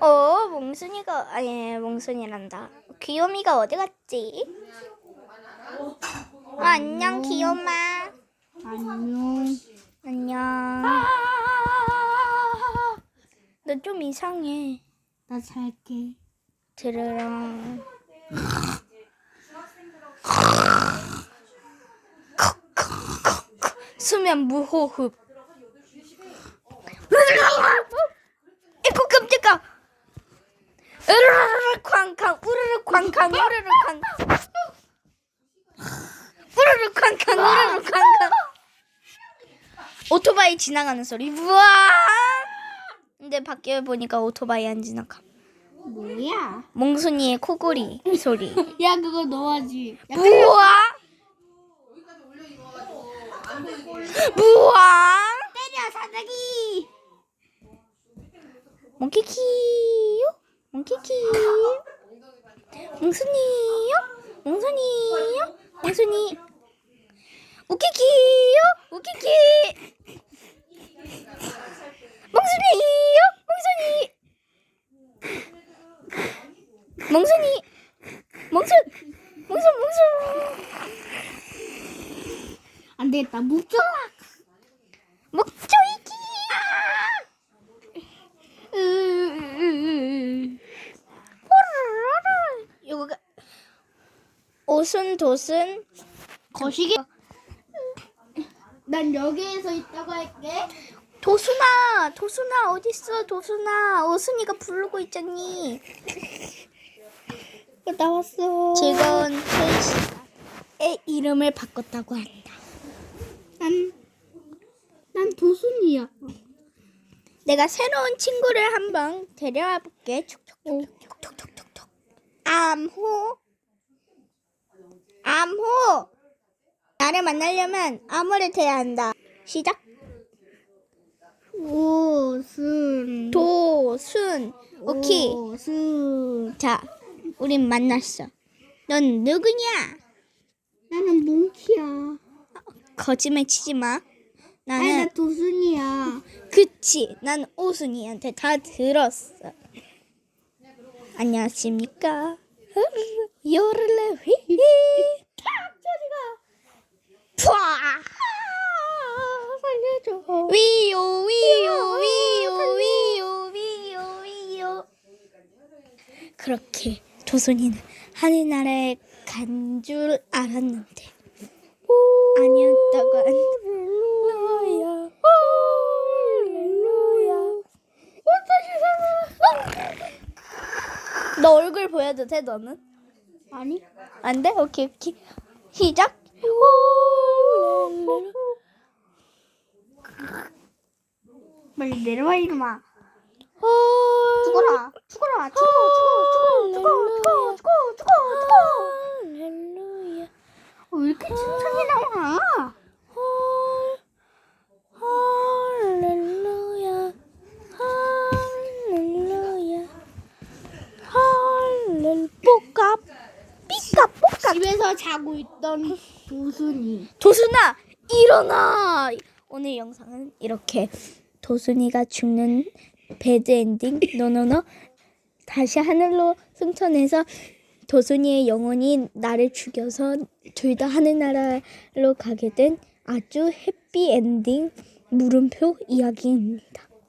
어, 몽순이가 아니 몽순이란다. 귀요미가 어디 갔지? 어, 안녕 귀요마. 안녕. 안녕. 너 좀 이상해. 나 잘게. 들으랑. 수면 무호흡. 에코 깜짝아. 으르르르 쾅쾅 우르르 쾅쾅 우르르 쾅. 우르르 쾅쾅 우르르 쾅쾅. 오토바이 지나가는 소리. 우와. 근데 밖에 보니까 오토바이 안 지나가. 뭐야? 몽순이의 코골이 소리. 야 그거 넣어야지. 야, 우와. 우와. 때려 사자기. 몽키키요? 몽 키키요? 몽순이요? 몽순이요? 몽순이. 우키키요? 우키키. 몽순이요? 몽순이. 몽순이. 몽순. 몽순 몽순. 안 되겠다. 묵줘 옷은 돛은 거시기. 난 여기에서 있다고 할게. 도순아, 도순아 어디 있어? 도순아, 어순이가 부르고 있잖니. 어, 나왔어. 즐거운 페이스의 이름을 바꿨다고 한다. 난, 난 도순이야. 내가 새로운 친구를 한번 데려와 볼게. 촉촉촉촉촉촉촉. 암호. 암호. 나를 만나려면 암호를 대야 한다. 시작. 오순. 도순. 오케이 오순. 자 우린 만났어. 넌 누구냐? 나는 몽키야. 거짓말 치지 마. 아니 나는 나 도순이야. 그치. 난 오순이한테 다 들었어. 안녕하십니까? 요를레 휘 푸아 살려줘. 위요 위요 위요 위요 위요 위요 그렇게 조선이는 하늘나라에 간 줄 알았는데 아니었다고 할렐루야 할렐루야 너 얼굴 보여도 돼 너는? 아니? 안 돼? 오케이 오케이 시작 빨리 내려와 이놈아. 죽어라 죽어라. 죽어라. 죽어. 죽어. 죽어. 죽어. 죽어. 죽어. 죽어. 할렐루야 어, 왜 이렇게 칭찬이 나와? 할렐루야 할렐루야 할렐 뽀까 삐까 뽀까 집에서 자고 있던 도순이. 도순아 일어나 오늘 영상은 이렇게 도순이가 죽는 배드 엔딩 노노노 다시 하늘로 승천해서 도순이의 영혼이 나를 죽여서 둘 다 하늘나라로 가게 된 아주 해피 엔딩 물음표 이야기입니다.